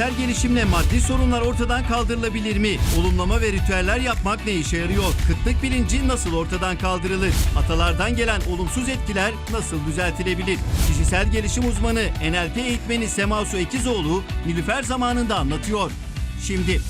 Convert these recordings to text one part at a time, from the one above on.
Kişisel gelişimle maddi sorunlar ortadan kaldırılabilir mi? Olumlama ve ritüeller yapmak ne işe yarıyor? Kıtlık bilinci nasıl ortadan kaldırılır? Atalardan gelen olumsuz etkiler nasıl düzeltilebilir? Kişisel gelişim uzmanı, NLP eğitmeni Sema Su Ekizoğlu, Nilüfer zamanında anlatıyor. Şimdi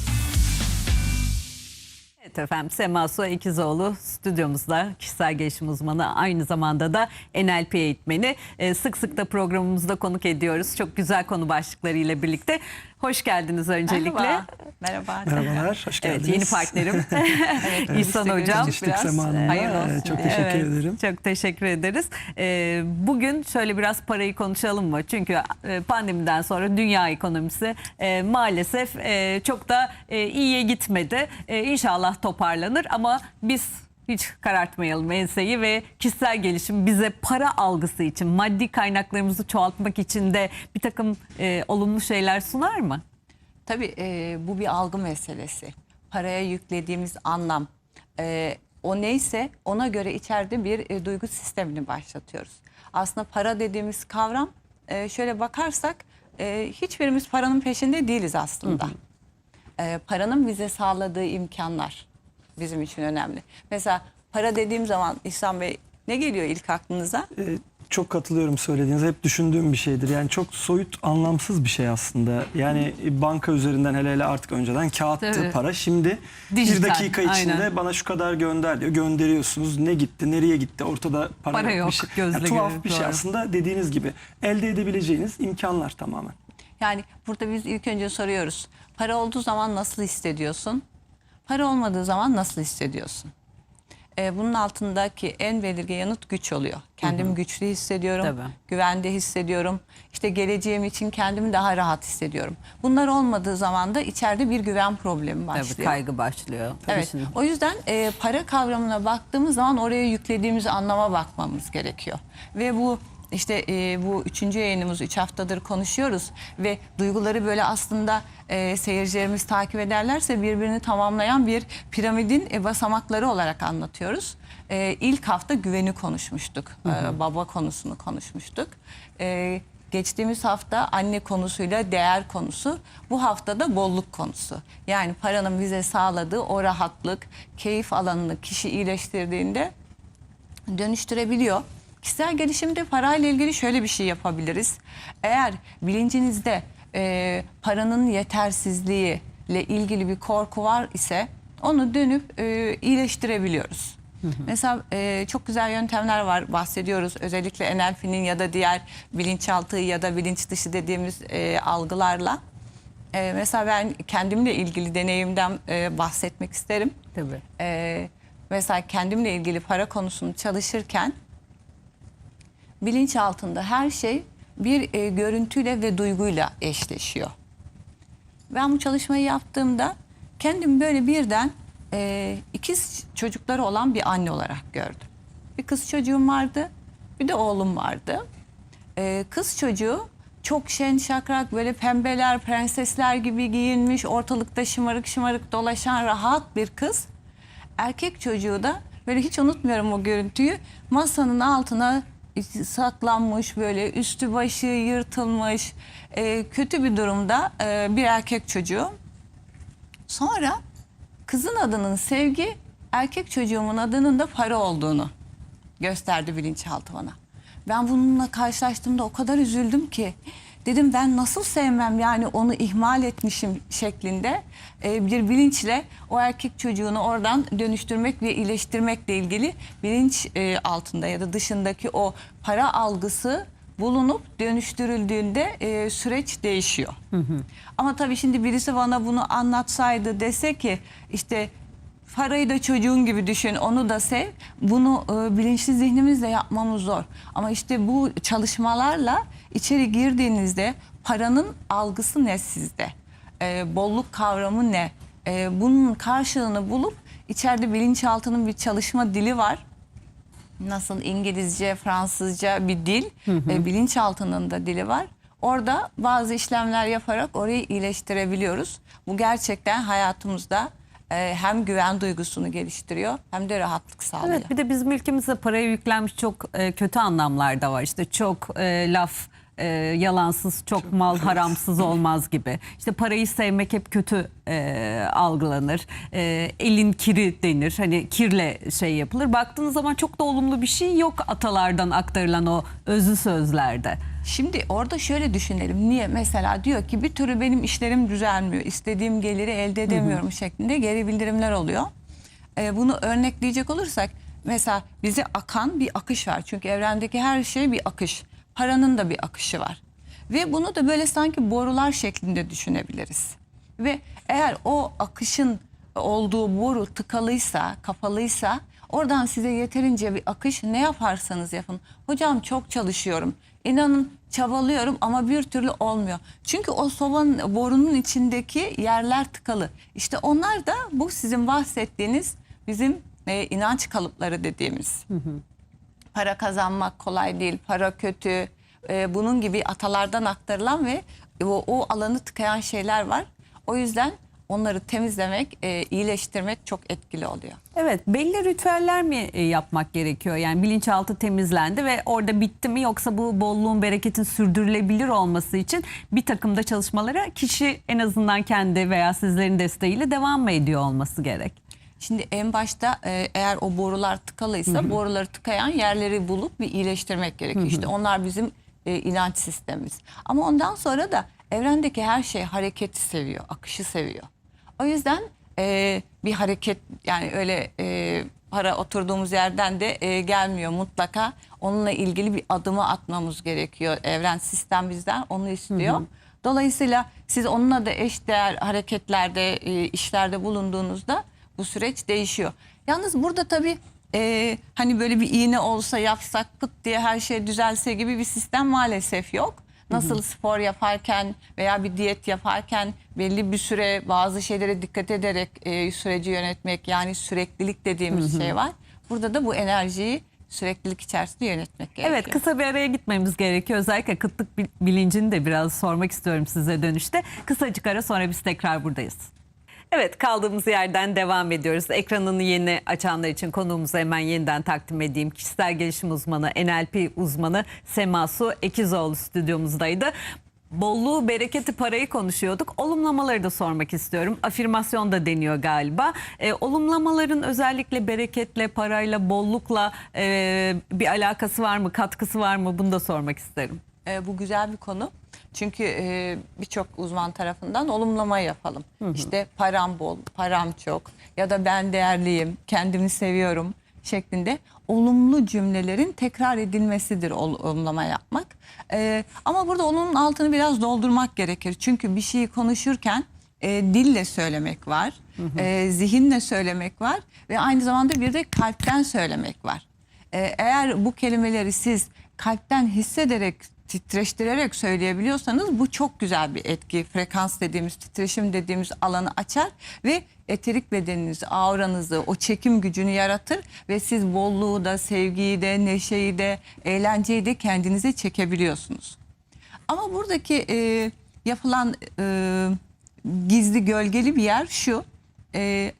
Evet efendim Sema Su İkizoğlu stüdyomuzda kişisel gelişim uzmanı aynı zamanda da NLP eğitmeni. Ee, sık sık da programımızda konuk ediyoruz. Çok güzel konu başlıklarıyla birlikte. Hoş geldiniz öncelikle. Merhaba. Merhaba. Merhabalar, hoş geldiniz. Evet yeni partnerim İhsan işte Hocam. Tanıştık Hanım'la. hayırlı olsun Çok teşekkür Evet, ederim. Çok teşekkür ederiz. Ee, bugün şöyle biraz parayı konuşalım mı? Çünkü e, pandemiden sonra dünya ekonomisi e, maalesef e, çok da e, iyiye gitmedi. E, inşallah toparlanır ama biz hiç karartmayalım enseyi ve kişisel gelişim bize para algısı için, maddi kaynaklarımızı çoğaltmak için de bir takım e, olumlu şeyler sunar mı? Tabii e, bu bir algı meselesi. Paraya yüklediğimiz anlam e, o neyse ona göre içeride bir e, duygu sistemini başlatıyoruz. Aslında para dediğimiz kavram e, şöyle bakarsak e, hiçbirimiz paranın peşinde değiliz aslında. E, paranın bize sağladığı imkanlar bizim için önemli. Mesela para dediğim zaman İhsan Bey ne geliyor ilk aklınıza? Ee, Çok katılıyorum söylediğinize. Hep düşündüğüm bir şeydir. Yani çok soyut, anlamsız bir şey aslında. Yani banka üzerinden hele hele artık önceden kağıttı Tabii. para. Şimdi Dijital, bir dakika içinde aynen. bana şu kadar gönder diyor. Gönderiyorsunuz. Ne gitti, nereye gitti? Ortada para, Para yok. yok, Bir şey. gözle Yani tuhaf görülür, bir şey doğru. aslında dediğiniz gibi. Elde edebileceğiniz imkanlar tamamen. Yani burada biz ilk önce soruyoruz. Para olduğu zaman nasıl hissediyorsun? Para olmadığı zaman nasıl hissediyorsun? Ee, bunun altındaki en belirgin yanıt güç oluyor. Kendimi güçlü hissediyorum, Tabii. güvende hissediyorum. İşte geleceğim için kendimi daha rahat hissediyorum. Bunlar olmadığı zaman da içeride bir güven problemi başlıyor. Tabii kaygı başlıyor. Tabii Evet. şimdi. O yüzden e, para kavramına baktığımız zaman oraya yüklediğimiz anlama bakmamız gerekiyor. Ve bu işte e, bu üçüncü yayınımız üç haftadır konuşuyoruz ve duyguları böyle aslında e, seyircilerimiz takip ederlerse birbirini tamamlayan bir piramidin e, basamakları olarak anlatıyoruz. E, ilk hafta güveni konuşmuştuk, E, baba konusunu konuşmuştuk. E, Geçtiğimiz hafta anne konusuyla değer konusu, bu hafta da bolluk konusu. Yani paranın bize sağladığı o rahatlık, keyif alanını kişi iyileştirdiğinde dönüştürebiliyor. Kişisel gelişimde parayla ilgili şöyle bir şey yapabiliriz. Eğer bilincinizde e, paranın yetersizliği ile ilgili bir korku var ise onu dönüp e, iyileştirebiliyoruz. Mesela e, çok güzel yöntemler var bahsediyoruz. Özellikle NLP'nin ya da diğer bilinçaltı ya da bilinç dışı dediğimiz e, algılarla. E, mesela ben kendimle ilgili deneyimden e, bahsetmek isterim. Tabii. Ee, mesela kendimle ilgili para konusunu çalışırken bilinç altında her şey bir e, görüntüyle ve duyguyla eşleşiyor. Ben bu çalışmayı yaptığımda kendimi böyle birden e, ikiz çocukları olan bir anne olarak gördüm. Bir kız çocuğum vardı, bir de oğlum vardı. E, kız çocuğu çok şen şakrak böyle pembeler, prensesler gibi giyinmiş, ortalıkta şımarık şımarık dolaşan rahat bir kız. Erkek çocuğu da böyle hiç unutmuyorum o görüntüyü. Masanın altına saklanmış böyle üstü başı yırtılmış e, kötü bir durumda e, bir erkek çocuğu. Sonra kızın adının sevgi, erkek çocuğumun adının da para olduğunu gösterdi bilinçaltı bana. Ben bununla karşılaştığımda o kadar üzüldüm ki dedim ben nasıl sevmem yani onu ihmal etmişim şeklinde e, bir bilinçle o erkek çocuğunu oradan dönüştürmek ve iyileştirmekle ilgili bilinç e, altında ya da dışındaki o para algısı bulunup dönüştürüldüğünde e, süreç değişiyor. Ama tabii şimdi birisi bana bunu anlatsaydı dese ki işte parayı da çocuğun gibi düşün onu da sev. Bunu e, bilinçli zihnimizle yapmamız zor. Ama işte bu çalışmalarla içeri girdiğinizde paranın algısı ne sizde? E, bolluk kavramı ne? E, bunun karşılığını bulup içeride bilinçaltının bir çalışma dili var nasıl İngilizce, Fransızca bir dil, e, bilinçaltının da dili var. Orada bazı işlemler yaparak orayı iyileştirebiliyoruz. Bu gerçekten hayatımızda e, hem güven duygusunu geliştiriyor hem de rahatlık sağlıyor. Evet bir de bizim ülkemizde paraya yüklenmiş çok e, kötü anlamlar da var. İşte çok e, laf e, yalansız çok mal haramsız olmaz gibi. İşte parayı sevmek hep kötü e, algılanır. E, elin kiri denir. Hani kirle şey yapılır. Baktığınız zaman çok da olumlu bir şey yok atalardan aktarılan o özlü sözlerde. Şimdi orada şöyle düşünelim. Niye? Mesela diyor ki bir türlü benim işlerim düzelmiyor. istediğim geliri elde edemiyorum şeklinde geri bildirimler oluyor. Ee, bunu örnekleyecek olursak mesela bize akan bir akış var. Çünkü evrendeki her şey bir akış. Paranın da bir akışı var. Ve bunu da böyle sanki borular şeklinde düşünebiliriz. Ve eğer o akışın olduğu boru tıkalıysa, kapalıysa oradan size yeterince bir akış ne yaparsanız yapın. Hocam çok çalışıyorum. İnanın çabalıyorum ama bir türlü olmuyor. Çünkü o sobanın borunun içindeki yerler tıkalı. İşte onlar da bu sizin bahsettiğiniz bizim e, inanç kalıpları dediğimiz. Para kazanmak kolay değil, para kötü. E, bunun gibi atalardan aktarılan ve o, o alanı tıkayan şeyler var. O yüzden onları temizlemek, e, iyileştirmek çok etkili oluyor. Evet belli ritüeller mi e, yapmak gerekiyor? Yani bilinçaltı temizlendi ve orada bitti mi yoksa bu bolluğun bereketin sürdürülebilir olması için bir takımda çalışmalara kişi en azından kendi veya sizlerin desteğiyle devam mı ediyor olması gerek? Şimdi en başta e, eğer o borular tıkalıysa boruları tıkayan yerleri bulup bir iyileştirmek gerekiyor. İşte onlar bizim e, inanç sistemimiz. Ama ondan sonra da evrendeki her şey hareketi seviyor, akışı seviyor. O yüzden e, bir hareket yani öyle e, para oturduğumuz yerden de e, gelmiyor mutlaka. Onunla ilgili bir adımı atmamız gerekiyor. Evren sistem bizden onu istiyor. Dolayısıyla siz onunla da eşdeğer hareketlerde, e, işlerde bulunduğunuzda bu süreç değişiyor. Yalnız burada tabii e, hani böyle bir iğne olsa yapsak pıt diye her şey düzelse gibi bir sistem maalesef yok. Nasıl spor yaparken veya bir diyet yaparken belli bir süre bazı şeylere dikkat ederek e, süreci yönetmek yani süreklilik dediğimiz şey var. Burada da bu enerjiyi süreklilik içerisinde yönetmek gerekiyor. Evet kısa bir araya gitmemiz gerekiyor. Özellikle kıtlık bil- bilincini de biraz sormak istiyorum size dönüşte. Kısacık ara sonra biz tekrar buradayız. Evet kaldığımız yerden devam ediyoruz. Ekranını yeni açanlar için konuğumuzu hemen yeniden takdim edeyim. Kişisel gelişim uzmanı, NLP uzmanı Sema Su Ekizoğlu stüdyomuzdaydı. Bolluğu, bereketi, parayı konuşuyorduk. Olumlamaları da sormak istiyorum. Afirmasyon da deniyor galiba. Ee, olumlamaların özellikle bereketle, parayla, bollukla e, bir alakası var mı, katkısı var mı? Bunu da sormak isterim. E, bu güzel bir konu. Çünkü e, birçok uzman tarafından olumlama yapalım. İşte param bol, param çok ya da ben değerliyim, kendimi seviyorum şeklinde olumlu cümlelerin tekrar edilmesidir ol- olumlama yapmak. E, ama burada onun altını biraz doldurmak gerekir. Çünkü bir şeyi konuşurken e, dille söylemek var, e, zihinle söylemek var ve aynı zamanda bir de kalpten söylemek var. Ee, eğer bu kelimeleri siz kalpten hissederek titreştirerek söyleyebiliyorsanız bu çok güzel bir etki. Frekans dediğimiz, titreşim dediğimiz alanı açar ve eterik bedeninizi, auranızı, o çekim gücünü yaratır ve siz bolluğu da, sevgiyi de, neşeyi de, eğlenceyi de kendinize çekebiliyorsunuz. Ama buradaki e, yapılan e, gizli gölgeli bir yer şu. E,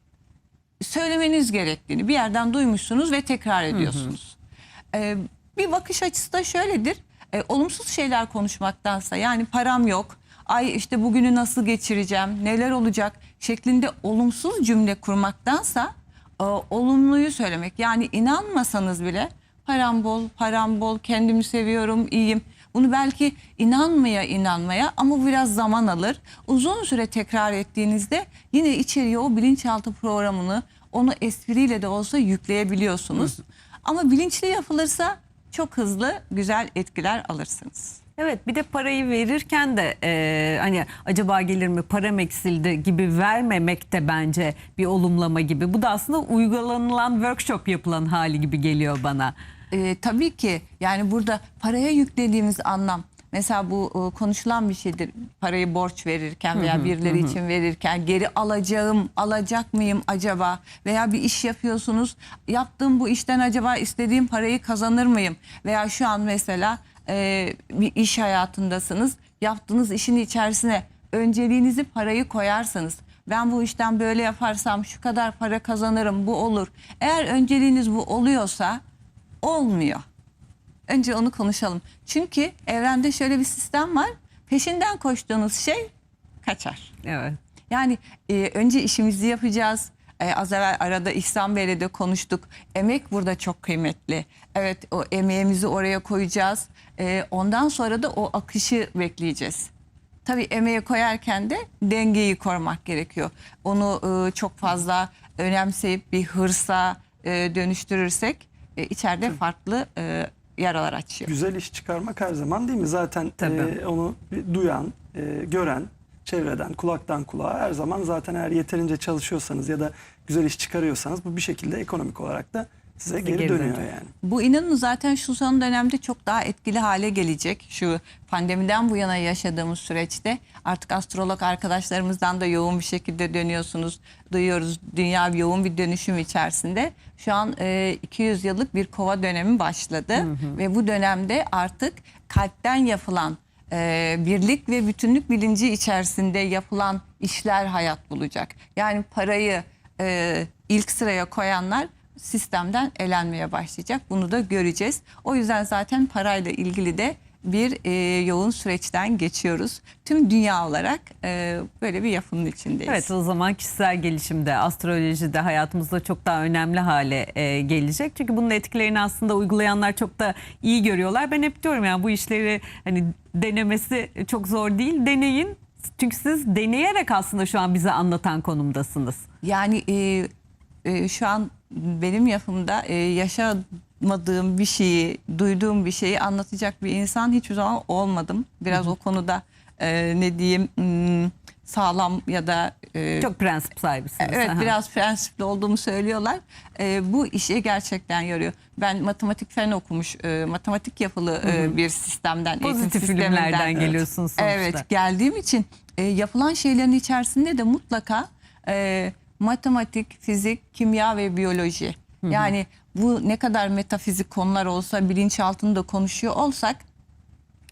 söylemeniz gerektiğini bir yerden duymuşsunuz ve tekrar ediyorsunuz. Ee, bir bakış açısı da şöyledir. Ee, olumsuz şeyler konuşmaktansa yani param yok, ay işte bugünü nasıl geçireceğim, neler olacak şeklinde olumsuz cümle kurmaktansa e, olumluyu söylemek. Yani inanmasanız bile param bol, param bol, kendimi seviyorum, iyiyim. Bunu belki inanmaya inanmaya ama biraz zaman alır. Uzun süre tekrar ettiğinizde yine içeriye o bilinçaltı programını onu espriyle de olsa yükleyebiliyorsunuz. Ama bilinçli yapılırsa çok hızlı güzel etkiler alırsınız. Evet bir de parayı verirken de e, hani acaba gelir mi param eksildi gibi vermemek de bence bir olumlama gibi. Bu da aslında uygulanılan workshop yapılan hali gibi geliyor bana. Ee, tabii ki yani burada paraya yüklediğimiz anlam mesela bu e, konuşulan bir şeydir. Parayı borç verirken veya birileri için verirken geri alacağım alacak mıyım acaba? Veya bir iş yapıyorsunuz yaptığım bu işten acaba istediğim parayı kazanır mıyım? Veya şu an mesela e, bir iş hayatındasınız yaptığınız işin içerisine önceliğinizi parayı koyarsanız ben bu işten böyle yaparsam şu kadar para kazanırım bu olur. Eğer önceliğiniz bu oluyorsa olmuyor. Önce onu konuşalım. Çünkü evrende şöyle bir sistem var. Peşinden koştuğunuz şey kaçar. Evet. Yani e, önce işimizi yapacağız. E, az evvel arada İhsan Bey'le de konuştuk. Emek burada çok kıymetli. Evet o emeğimizi oraya koyacağız. E, ondan sonra da o akışı bekleyeceğiz. Tabii emeği koyarken de dengeyi korumak gerekiyor. Onu e, çok fazla önemseyip bir hırsa e, dönüştürürsek e, içeride farklı e, yaralar açıyor. Güzel iş çıkarmak her zaman değil mi? Zaten Tabii. e, onu duyan, e, gören, çevreden, kulaktan kulağa her zaman zaten eğer yeterince çalışıyorsanız ya da güzel iş çıkarıyorsanız bu bir şekilde ekonomik olarak da size geri, geri dönüyor dönecek. yani. Bu inanın zaten şu son dönemde çok daha etkili hale gelecek. Şu pandemiden bu yana yaşadığımız süreçte artık astrolog arkadaşlarımızdan da yoğun bir şekilde dönüyorsunuz. Duyuyoruz dünya yoğun bir dönüşüm içerisinde. Şu an e, 200 yıllık bir kova dönemi başladı ve bu dönemde artık kalpten yapılan e, birlik ve bütünlük bilinci içerisinde yapılan işler hayat bulacak. Yani parayı e, ilk sıraya koyanlar sistemden elenmeye başlayacak. Bunu da göreceğiz. O yüzden zaten parayla ilgili de bir e, yoğun süreçten geçiyoruz. Tüm dünya olarak e, böyle bir yapının içindeyiz. Evet o zaman kişisel gelişimde, astrolojide hayatımızda çok daha önemli hale e, gelecek. Çünkü bunun etkilerini aslında uygulayanlar çok da iyi görüyorlar. Ben hep diyorum yani bu işleri hani denemesi çok zor değil. Deneyin. Çünkü siz deneyerek aslında şu an bize anlatan konumdasınız. Yani e, e, şu an benim yapımda e, yaşamadığım bir şeyi, duyduğum bir şeyi anlatacak bir insan hiçbir zaman olmadım. Biraz o konuda e, ne diyeyim hmm, sağlam ya da e, Çok prensip sahibisiniz. Evet Aha. biraz prensipli olduğumu söylüyorlar. Ee, bu işi gerçekten yarıyor. Ben matematik fen okumuş, e, matematik yapılı e, bir sistemden, Pozitif sisteminden bilimlerden geliyorsunuz sonuçta. Evet geldiğim için e, yapılan şeylerin içerisinde de mutlaka e, matematik, fizik, kimya ve biyoloji. Yani bu ne kadar metafizik konular olsa bilinçaltında konuşuyor olsak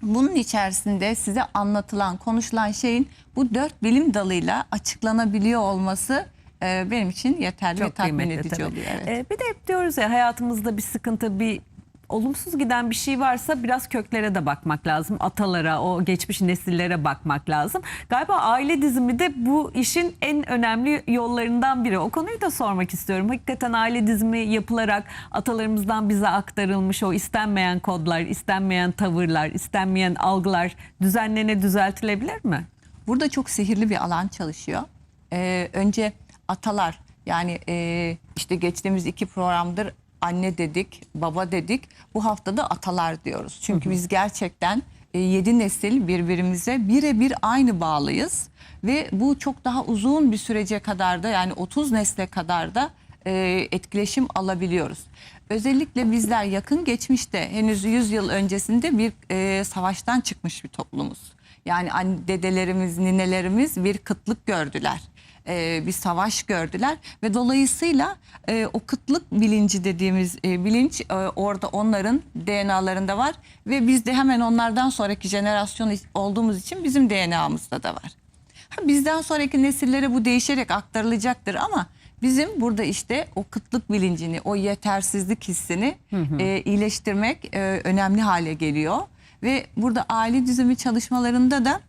bunun içerisinde size anlatılan, konuşulan şeyin bu dört bilim dalıyla açıklanabiliyor olması e, benim için yeterli ve Çok tatmin kıymetli edici tabii. oluyor. Evet. Ee, bir de hep diyoruz ya hayatımızda bir sıkıntı, bir olumsuz giden bir şey varsa biraz köklere de bakmak lazım. Atalara, o geçmiş nesillere bakmak lazım. Galiba aile dizimi de bu işin en önemli yollarından biri. O konuyu da sormak istiyorum. Hakikaten aile dizimi yapılarak atalarımızdan bize aktarılmış o istenmeyen kodlar, istenmeyen tavırlar, istenmeyen algılar düzenlene düzeltilebilir mi? Burada çok sihirli bir alan çalışıyor. Ee, önce atalar yani e, işte geçtiğimiz iki programdır anne dedik, baba dedik. Bu haftada atalar diyoruz. Çünkü biz gerçekten e, yedi nesil birbirimize birebir aynı bağlıyız. Ve bu çok daha uzun bir sürece kadar da yani 30 nesle kadar da e, etkileşim alabiliyoruz. Özellikle bizler yakın geçmişte henüz 100 yıl öncesinde bir e, savaştan çıkmış bir toplumuz. Yani anne, dedelerimiz, ninelerimiz bir kıtlık gördüler. E, bir savaş gördüler ve dolayısıyla e, o kıtlık bilinci dediğimiz e, bilinç e, orada onların DNA'larında var ve biz de hemen onlardan sonraki jenerasyon olduğumuz için bizim DNA'mızda da var. Ha, bizden sonraki nesillere bu değişerek aktarılacaktır ama bizim burada işte o kıtlık bilincini, o yetersizlik hissini e, iyileştirmek e, önemli hale geliyor. Ve burada aile dizimi çalışmalarında da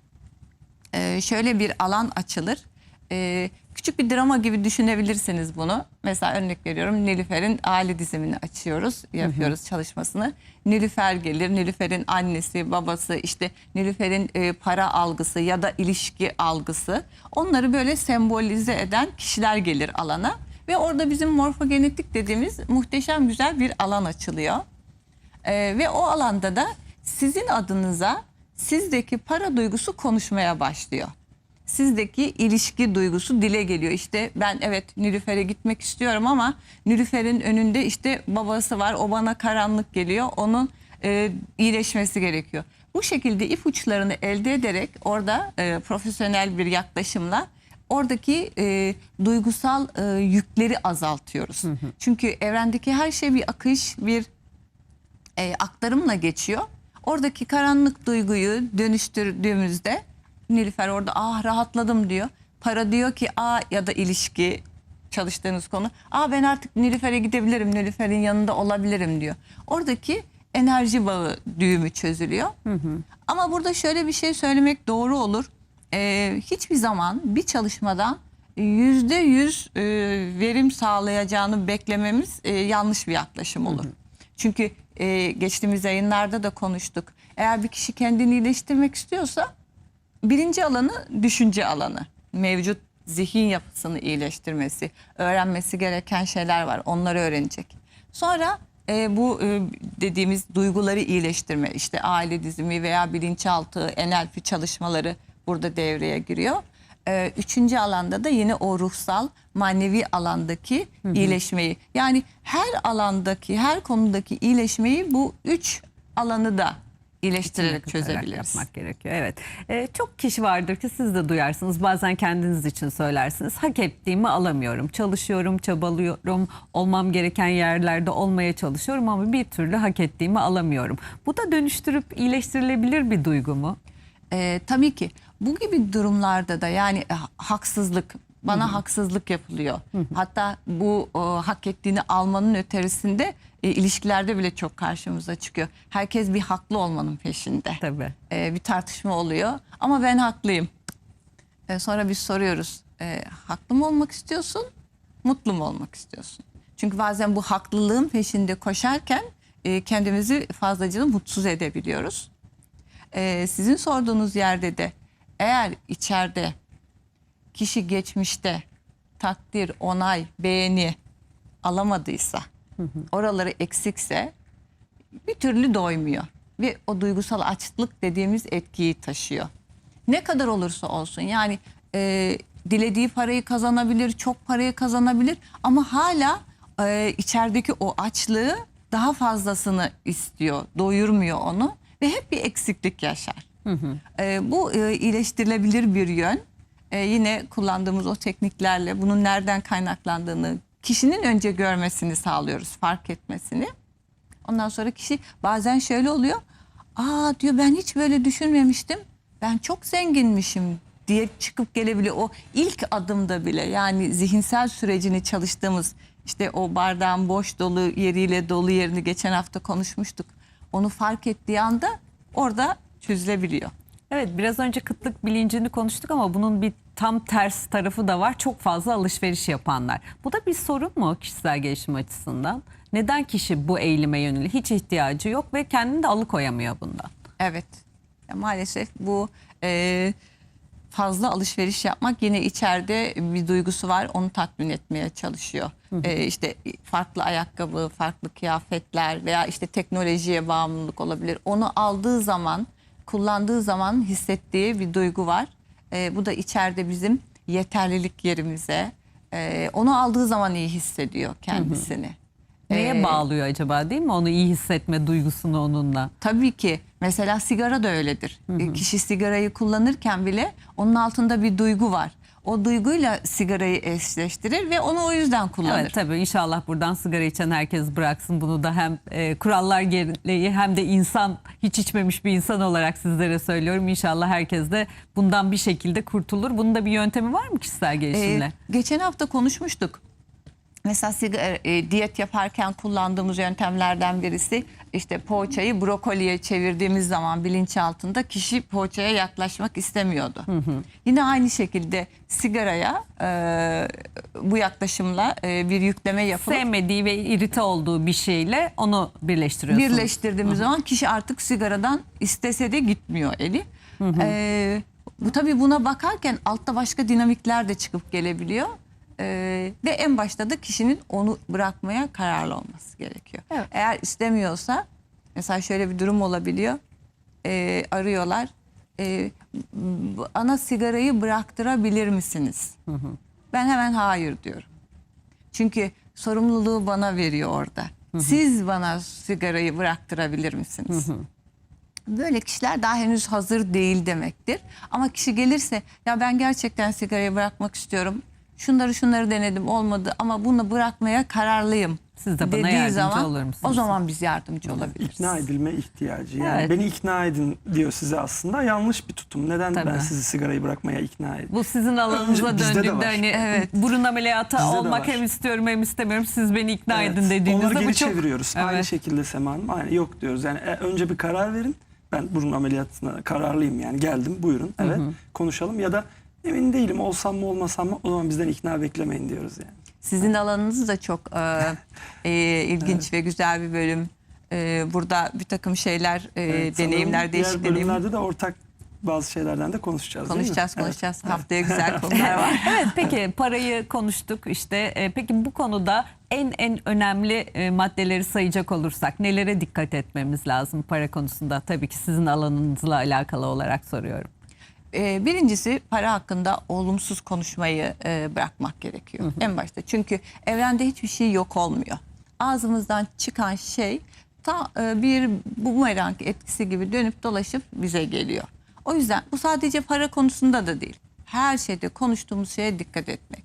e, şöyle bir alan açılır. E, küçük bir drama gibi düşünebilirsiniz bunu. Mesela örnek veriyorum Nilüfer'in aile dizimini açıyoruz, yapıyoruz çalışmasını. Nilüfer gelir, Nilüfer'in annesi, babası, işte Nilüfer'in e, para algısı ya da ilişki algısı. Onları böyle sembolize eden kişiler gelir alana. Ve orada bizim morfogenetik dediğimiz muhteşem güzel bir alan açılıyor. Ee, ve o alanda da sizin adınıza sizdeki para duygusu konuşmaya başlıyor. Sizdeki ilişki duygusu dile geliyor. İşte ben evet Nilüfer'e gitmek istiyorum ama Nilüfer'in önünde işte babası var. O bana karanlık geliyor. Onun e, iyileşmesi gerekiyor. Bu şekilde ipuçlarını elde ederek orada e, profesyonel bir yaklaşımla oradaki e, duygusal e, yükleri azaltıyoruz. Çünkü evrendeki her şey bir akış, bir e, aktarımla geçiyor. Oradaki karanlık duyguyu dönüştürdüğümüzde Nilüfer orada ah rahatladım diyor. Para diyor ki aa ya da ilişki çalıştığınız konu. Aa ben artık Nilüfer'e gidebilirim, Nilüfer'in yanında olabilirim diyor. Oradaki enerji bağı düğümü çözülüyor. Ama burada şöyle bir şey söylemek doğru olur. Ee, hiçbir zaman bir çalışmadan yüzde yüz e, verim sağlayacağını beklememiz e, yanlış bir yaklaşım olur. Çünkü e, geçtiğimiz yayınlarda da konuştuk. Eğer bir kişi kendini iyileştirmek istiyorsa birinci alanı düşünce alanı. Mevcut zihin yapısını iyileştirmesi, öğrenmesi gereken şeyler var. Onları öğrenecek. Sonra e, bu e, dediğimiz duyguları iyileştirme, işte aile dizimi veya bilinçaltı, NLP çalışmaları burada devreye giriyor. E, üçüncü alanda da yine o ruhsal, manevi alandaki iyileşmeyi. Yani her alandaki, her konudaki iyileşmeyi bu üç alanı da iyileştirerek çözebiliriz. yapmak gerekiyor. Evet. Ee, çok kişi vardır ki siz de duyarsınız. Bazen kendiniz için söylersiniz. Hak ettiğimi alamıyorum. Çalışıyorum, çabalıyorum. Olmam gereken yerlerde olmaya çalışıyorum ama bir türlü hak ettiğimi alamıyorum. Bu da dönüştürüp iyileştirilebilir bir duygu mu? Ee, tabii ki bu gibi durumlarda da yani e, haksızlık bana haksızlık yapılıyor. Hatta bu e, hak ettiğini almanın öterisinde e, ilişkilerde bile çok karşımıza çıkıyor. Herkes bir haklı olmanın peşinde. Tabii. E, bir tartışma oluyor ama ben haklıyım. E, sonra biz soruyoruz e, haklı mı olmak istiyorsun mutlu mu olmak istiyorsun? Çünkü bazen bu haklılığın peşinde koşarken e, kendimizi fazlaca mutsuz edebiliyoruz. E, sizin sorduğunuz yerde de eğer içeride kişi geçmişte takdir, onay, beğeni alamadıysa, oraları eksikse bir türlü doymuyor ve o duygusal açlık dediğimiz etkiyi taşıyor. Ne kadar olursa olsun yani e, dilediği parayı kazanabilir, çok parayı kazanabilir ama hala e, içerideki o açlığı daha fazlasını istiyor, doyurmuyor onu ve hep bir eksiklik yaşar. E, bu e, iyileştirilebilir bir yön. E, yine kullandığımız o tekniklerle bunun nereden kaynaklandığını kişinin önce görmesini sağlıyoruz, fark etmesini. Ondan sonra kişi bazen şöyle oluyor. Aa diyor ben hiç böyle düşünmemiştim. Ben çok zenginmişim diye çıkıp gelebiliyor. O ilk adımda bile yani zihinsel sürecini çalıştığımız işte o bardağın boş dolu yeriyle dolu yerini geçen hafta konuşmuştuk. Onu fark ettiği anda orada çözülebiliyor. Evet biraz önce kıtlık bilincini konuştuk ama bunun bir tam ters tarafı da var. Çok fazla alışveriş yapanlar. Bu da bir sorun mu kişisel gelişim açısından? Neden kişi bu eğilime yönelik hiç ihtiyacı yok ve kendini de alıkoyamıyor bundan? Evet. Ya maalesef bu e, fazla alışveriş yapmak yine içeride bir duygusu var. Onu tatmin etmeye çalışıyor. E, işte farklı ayakkabı, farklı kıyafetler veya işte teknolojiye bağımlılık olabilir. Onu aldığı zaman, kullandığı zaman hissettiği bir duygu var. E, bu da içeride bizim yeterlilik yerimize. e, onu aldığı zaman iyi hissediyor kendisini. Neye Ee, bağlıyor acaba değil mi? Onu iyi hissetme duygusunu onunla. Tabii ki. Mesela sigara da öyledir. E, Kişi sigarayı kullanırken bile onun altında bir duygu var. O duyguyla sigarayı eşleştirir ve onu o yüzden kullanır. Evet tabii inşallah buradan sigara içen herkes bıraksın bunu da hem e, kurallar gereği hem de insan hiç içmemiş bir insan olarak sizlere söylüyorum. İnşallah herkes de bundan bir şekilde kurtulur. Bunun da bir yöntemi var mı kişisel gelişimle? Ee, geçen hafta konuşmuştuk. Mesela sigara, e, diyet yaparken kullandığımız yöntemlerden birisi işte poğaçayı brokoliye çevirdiğimiz zaman bilinçaltında kişi poğaçaya yaklaşmak istemiyordu. Yine aynı şekilde sigaraya e, bu yaklaşımla e, bir yükleme yapılıp Sevmediği ve irite olduğu bir şeyle onu birleştiriyorsunuz. birleştirdiğimiz zaman kişi artık sigaradan istese de gitmiyor eli. Ee, bu tabii buna bakarken altta başka dinamikler de çıkıp gelebiliyor. Ee, ve en başta da kişinin onu bırakmaya kararlı olması gerekiyor. Evet. Eğer istemiyorsa mesela şöyle bir durum olabiliyor. Ee, arıyorlar. Ee, ana sigarayı bıraktırabilir misiniz? Ben hemen hayır diyorum. Çünkü sorumluluğu bana veriyor orada. Siz bana sigarayı bıraktırabilir misiniz? Böyle kişiler daha henüz hazır değil demektir. Ama kişi gelirse ya ben gerçekten sigarayı bırakmak istiyorum. Şunları şunları denedim olmadı ama bunu bırakmaya kararlıyım. Siz de bana dediği yardımcı zaman olur musunuz? o zaman biz yardımcı olabiliriz. İkna edilme ihtiyacı. Yani Evet. beni ikna edin diyor size aslında. Yanlış bir tutum. Neden Tabii. ben sizi sigarayı bırakmaya ikna edeyim? Bu sizin alanınıza döndüğümde hani Evet. burun ameliyatı Bizde de olmak hem istiyorum hem istemiyorum siz beni ikna Evet. edin dediğinizde Onları bu geri çok... çeviriyoruz. Aynı Evet. şekilde Sema Hanım. Aynı, yok diyoruz. Yani e, önce bir karar verin. Ben burun ameliyatına kararlıyım yani geldim buyurun. Evet konuşalım ya da emin değilim olsam mı olmasam mı o zaman bizden ikna beklemeyin diyoruz yani. Sizin alanınız da çok e, e, ilginç ve güzel bir bölüm. E, burada bir takım şeyler, e, Evet, deneyimler, değişik Diğer deneyimler bölümlerde de ortak bazı şeylerden de konuşacağız mi? konuşacağız, Evet. konuşacağız. Haftaya güzel konular var. Evet peki parayı konuştuk işte E, peki bu konuda en en önemli e, maddeleri sayacak olursak nelere dikkat etmemiz lazım para konusunda tabii ki sizin alanınızla alakalı olarak soruyorum. E, birincisi para hakkında olumsuz konuşmayı e, bırakmak gerekiyor en başta. Çünkü evrende hiçbir şey yok olmuyor. Ağzımızdan çıkan şey ta e, bir bumerang etkisi gibi dönüp dolaşıp bize geliyor. O yüzden bu sadece para konusunda da değil. Her şeyde konuştuğumuz şeye dikkat etmek.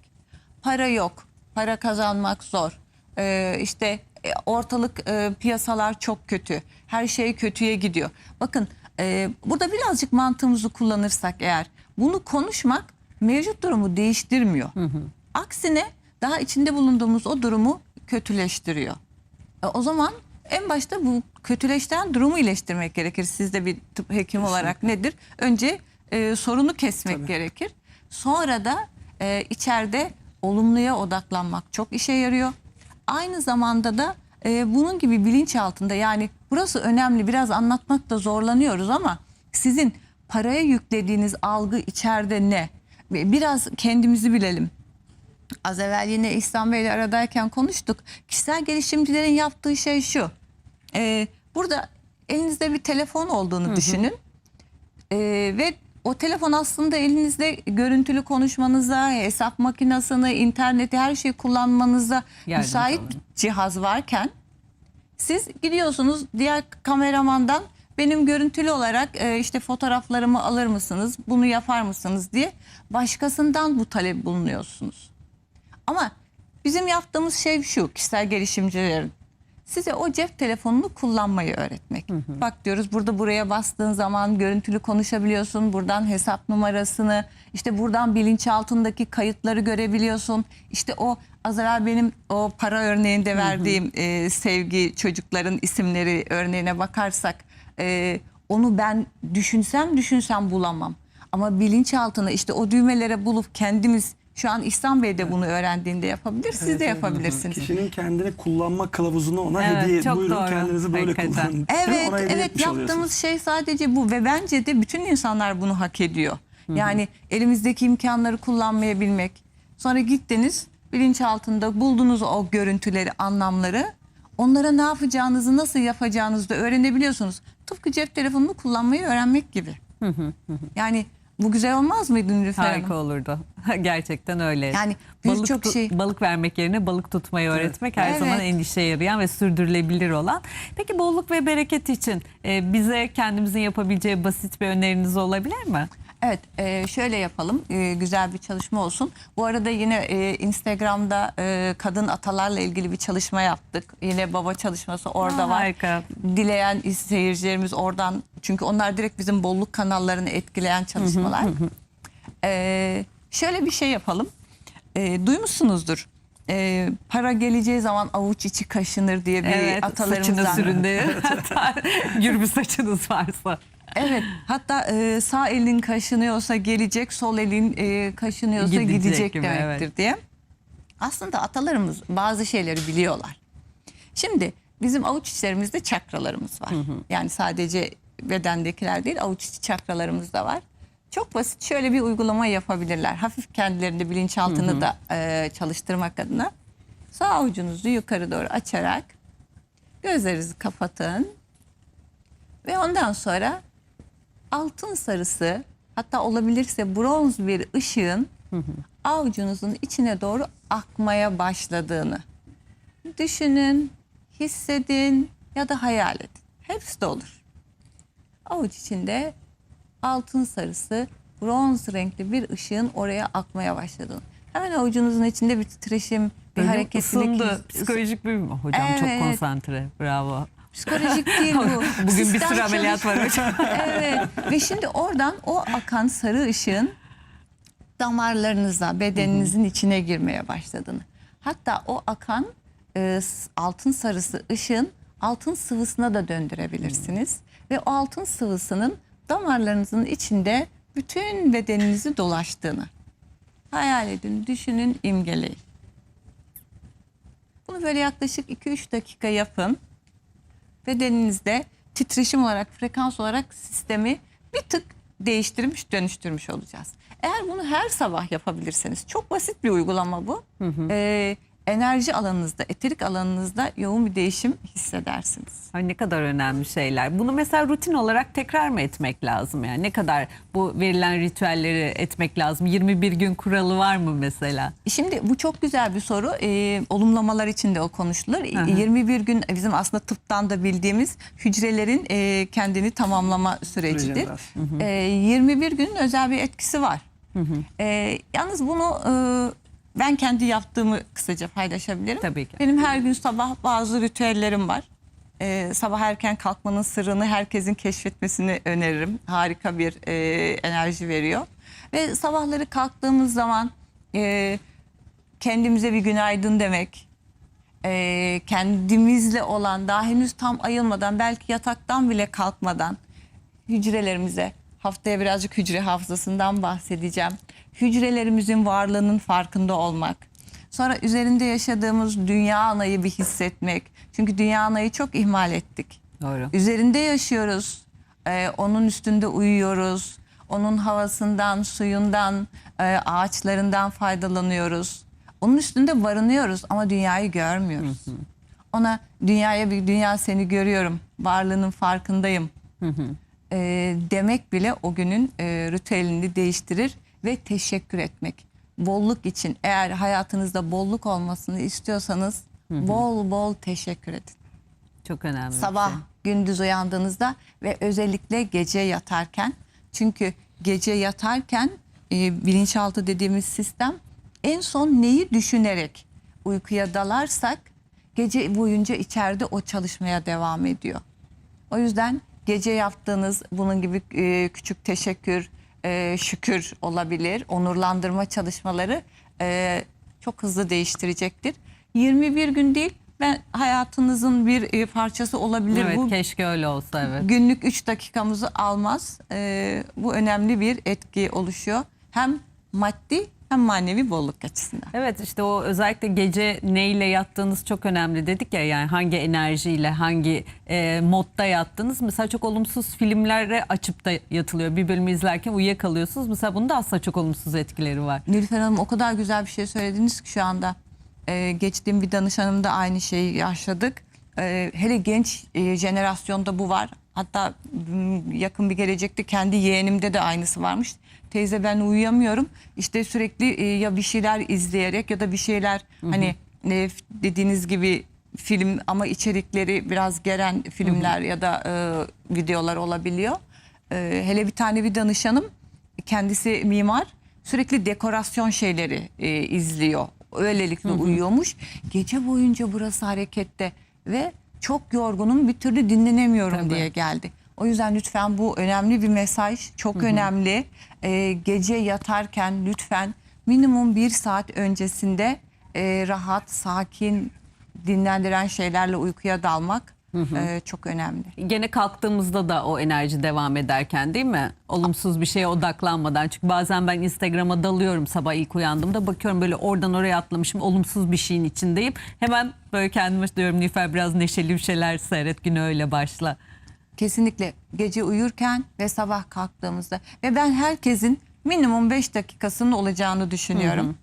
Para yok, para kazanmak zor. Ee, işte e, ortalık e, piyasalar çok kötü. Her şey kötüye gidiyor. Bakın e, burada birazcık mantığımızı kullanırsak eğer bunu konuşmak mevcut durumu değiştirmiyor. Aksine daha içinde bulunduğumuz o durumu kötüleştiriyor. E, o zaman en başta bu kötüleştiren durumu iyileştirmek gerekir. Siz de bir tıp hekimi olarak nedir? Önce e, sorunu kesmek gerekir. Sonra da e, içeride olumluya odaklanmak çok işe yarıyor. Aynı zamanda da e, bunun gibi bilinç altında yani burası önemli biraz anlatmakta zorlanıyoruz ama sizin paraya yüklediğiniz algı içeride ne? Biraz kendimizi bilelim. Az evvel yine İhsan Bey'le aradayken konuştuk. Kişisel gelişimcilerin yaptığı şey şu. Ee, burada elinizde bir telefon olduğunu düşünün. Ee, ve o telefon aslında elinizde görüntülü konuşmanıza, hesap makinesini, interneti her şeyi kullanmanıza Yardımcı müsait oluyor. cihaz varken siz gidiyorsunuz diğer kameramandan benim görüntülü olarak e, işte fotoğraflarımı alır mısınız, bunu yapar mısınız diye başkasından bu talep bulunuyorsunuz. Ama bizim yaptığımız şey şu kişisel gelişimcilerin. Size o cep telefonunu kullanmayı öğretmek. Bak diyoruz burada buraya bastığın zaman görüntülü konuşabiliyorsun. Buradan hesap numarasını, işte buradan bilinçaltındaki kayıtları görebiliyorsun. İşte o az evvel benim o para örneğinde verdiğim e, sevgi çocukların isimleri örneğine bakarsak e, onu ben düşünsem düşünsem bulamam. Ama bilinçaltına işte o düğmelere bulup kendimiz şu an İhsan Bey de bunu öğrendiğinde yapabilir. Siz Evet, de yapabilirsiniz. Kişinin kendini kullanma kılavuzunu ona Evet, hediye çok buyurun doğru. kendinizi böyle Hakikaten. kullanın. Evet, Ona evet yaptığımız şey sadece bu ve bence de bütün insanlar bunu hak ediyor. Yani elimizdeki imkanları kullanmaya bilmek. Sonra gittiniz bilinçaltında buldunuz o görüntüleri, anlamları. Onlara ne yapacağınızı, nasıl yapacağınızı da öğrenebiliyorsunuz. Tıpkı cep telefonunu kullanmayı öğrenmek gibi. Yani bu güzel olmaz mıydı Nilüfer Hanım? Harika olurdu. Gerçekten öyle. Yani balık, birçok tut- şey- balık vermek yerine balık tutmayı öğretmek her Evet. zaman endişe yarayan ve sürdürülebilir olan. Peki bolluk ve bereket için e, bize kendimizin yapabileceği basit bir öneriniz olabilir mi? Evet e, şöyle yapalım e, güzel bir çalışma olsun. Bu arada yine e, Instagram'da e, kadın atalarla ilgili bir çalışma yaptık. Yine baba çalışması orada Aa, var. harika. Dileyen seyircilerimiz oradan çünkü onlar direkt bizim bolluk kanallarını etkileyen çalışmalar. E, şöyle bir şey yapalım. E, duymuşsunuzdur. E, para geleceği zaman avuç içi kaşınır diye bir Evet, atalarımızdan. saçını süründü. Hatta gür bir saçınız varsa. Evet hatta e, sağ elin kaşınıyorsa gelecek, sol elin e, kaşınıyorsa Gidecek gidecek, gibi, demektir evet. diye. Aslında atalarımız bazı şeyleri biliyorlar. Şimdi bizim avuç içlerimizde çakralarımız var. Yani sadece bedendekiler değil avuç içi çakralarımız da var. Çok basit şöyle bir uygulama yapabilirler. Hafif kendilerinde bilinçaltını da e, çalıştırmak adına. Sağ avucunuzu yukarı doğru açarak gözlerinizi kapatın. Ve ondan sonra altın sarısı hatta olabilirse bronz bir ışığın avucunuzun içine doğru akmaya başladığını düşünün, hissedin ya da hayal edin. Hepsi de olur. Avuç içinde altın sarısı bronz renkli bir ışığın oraya akmaya başladığını. Hemen avucunuzun içinde bir titreşim, bir Öyle hareketlilik. ısındı. Psikolojik bir hocam çok Evet. konsantre. Bravo. Psikolojik değil bu. Bugün bir Sistem sürü ameliyat var hocam. evet. Ve şimdi oradan o akan sarı ışığın damarlarınıza, bedeninizin içine girmeye başladığını. Hatta o akan e, s- altın sarısı ışığın altın sıvısına da döndürebilirsiniz. Ve o altın sıvısının damarlarınızın içinde bütün bedeninizi dolaştığını. Hayal edin, düşünün, imgeleyin. Bunu böyle yaklaşık 2-3 dakika yapın bedeninizde titreşim olarak, frekans olarak sistemi bir tık değiştirmiş, dönüştürmüş olacağız. Eğer bunu her sabah yapabilirseniz, çok basit bir uygulama bu. Ee, enerji alanınızda, eterik alanınızda yoğun bir değişim hissedersiniz. Ay ne kadar önemli şeyler. Bunu mesela rutin olarak tekrar mı etmek lazım yani? Ne kadar bu verilen ritüelleri etmek lazım? 21 gün kuralı var mı mesela? Şimdi bu çok güzel bir soru. Ee, olumlamalar için de o konuşulur. Aha. 21 gün bizim aslında tıptan da bildiğimiz hücrelerin e, kendini tamamlama sürecidir. Rejenerasyon. Ee, 21 günün özel bir etkisi var. Ee, yalnız bunu e, ben kendi yaptığımı kısaca paylaşabilirim. Tabii ki. Benim her gün sabah bazı ritüellerim var. Ee, sabah erken kalkmanın sırrını herkesin keşfetmesini öneririm. Harika bir e, enerji veriyor. Ve sabahları kalktığımız zaman e, kendimize bir günaydın demek, e, kendimizle olan daha henüz tam ayılmadan belki yataktan bile kalkmadan hücrelerimize haftaya birazcık hücre hafızasından bahsedeceğim. Hücrelerimizin varlığının farkında olmak. Sonra üzerinde yaşadığımız dünya anayı bir hissetmek. Çünkü dünya anayı çok ihmal ettik. Doğru. Üzerinde yaşıyoruz. Ee, onun üstünde uyuyoruz. Onun havasından, suyundan, e, ağaçlarından faydalanıyoruz. Onun üstünde barınıyoruz ama dünyayı görmüyoruz. Ona dünyaya bir dünya seni görüyorum. Varlığının farkındayım. E, demek bile o günün e, ritüelini değiştirir ve teşekkür etmek. Bolluk için eğer hayatınızda bolluk olmasını istiyorsanız bol bol teşekkür edin. Çok önemli. Sabah, şey. gündüz uyandığınızda ve özellikle gece yatarken. Çünkü gece yatarken e, bilinçaltı dediğimiz sistem en son neyi düşünerek uykuya dalarsak gece boyunca içeride o çalışmaya devam ediyor. O yüzden gece yaptığınız bunun gibi e, küçük teşekkür, e, şükür olabilir. Onurlandırma çalışmaları e, çok hızlı değiştirecektir. 21 gün değil, ben hayatınızın bir e, parçası olabilir. Evet Bu keşke öyle olsa evet. günlük 3 dakikamızı almaz. E, bu önemli bir etki oluşuyor. Hem maddi hem manevi bolluk açısından. Evet işte o özellikle gece neyle yattığınız çok önemli dedik ya yani hangi enerjiyle hangi e, modda yattınız. Mesela çok olumsuz filmlere açıp da yatılıyor. Bir bölümü izlerken uyuyakalıyorsunuz. Mesela bunun da aslında çok olumsuz etkileri var. Nilüfer Hanım o kadar güzel bir şey söylediniz ki şu anda. Ee, geçtiğim bir danışanımda aynı şeyi yaşadık. Ee, hele genç e, jenerasyonda bu var. Hatta yakın bir gelecekte kendi yeğenimde de aynısı varmış. Teyze ben uyuyamıyorum. İşte sürekli e, ya bir şeyler izleyerek ya da bir şeyler hani e, dediğiniz gibi film ama içerikleri biraz geren filmler ya da e, videolar olabiliyor. E, hele bir tane bir danışanım kendisi mimar sürekli dekorasyon şeyleri e, izliyor. Öylelikle uyuyormuş. Gece boyunca burası harekette ve çok yorgunum bir türlü dinlenemiyorum Tabii. diye geldi. O yüzden lütfen bu önemli bir mesaj. Çok önemli. E, gece yatarken lütfen minimum bir saat öncesinde e, rahat, sakin, dinlendiren şeylerle uykuya dalmak e, çok önemli. Gene kalktığımızda da o enerji devam ederken değil mi? Olumsuz bir şeye odaklanmadan. Çünkü bazen ben Instagram'a dalıyorum sabah ilk uyandığımda. Bakıyorum böyle oradan oraya atlamışım. Olumsuz bir şeyin içindeyim. Hemen böyle kendime diyorum Nilüfer biraz neşeli bir şeyler seyret. Güne öyle başla. Kesinlikle gece uyurken ve sabah kalktığımızda ve ben herkesin minimum 5 dakikasının olacağını düşünüyorum.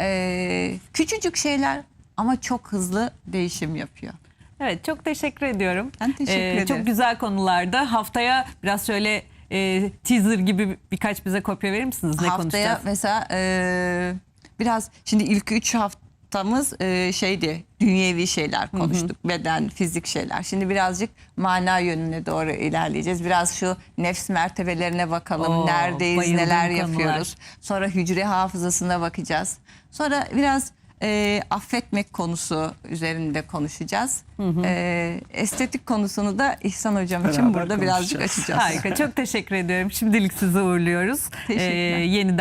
Ee, küçücük şeyler ama çok hızlı değişim yapıyor. Evet çok teşekkür ediyorum. Ee, Ben teşekkür ederim. Çok güzel konularda. Haftaya biraz şöyle e, teaser gibi birkaç bize kopya verir misiniz? Ne Haftaya konuşacağız? mesela e, biraz şimdi ilk 3 haftamız e, şeydi dünyevi şeyler konuştuk. Beden, fizik şeyler. Şimdi birazcık mana yönüne doğru ilerleyeceğiz. Biraz şu nefs mertebelerine bakalım. Oo, Neredeyiz, neler konular. yapıyoruz. Sonra hücre hafızasına bakacağız. Sonra biraz e, affetmek konusu üzerinde konuşacağız. E, estetik konusunu da İhsan Hocam için Beraber burada birazcık açacağız. Harika. Çok teşekkür ediyorum. Şimdilik sizi uğurluyoruz. Teşekkürler. yeniden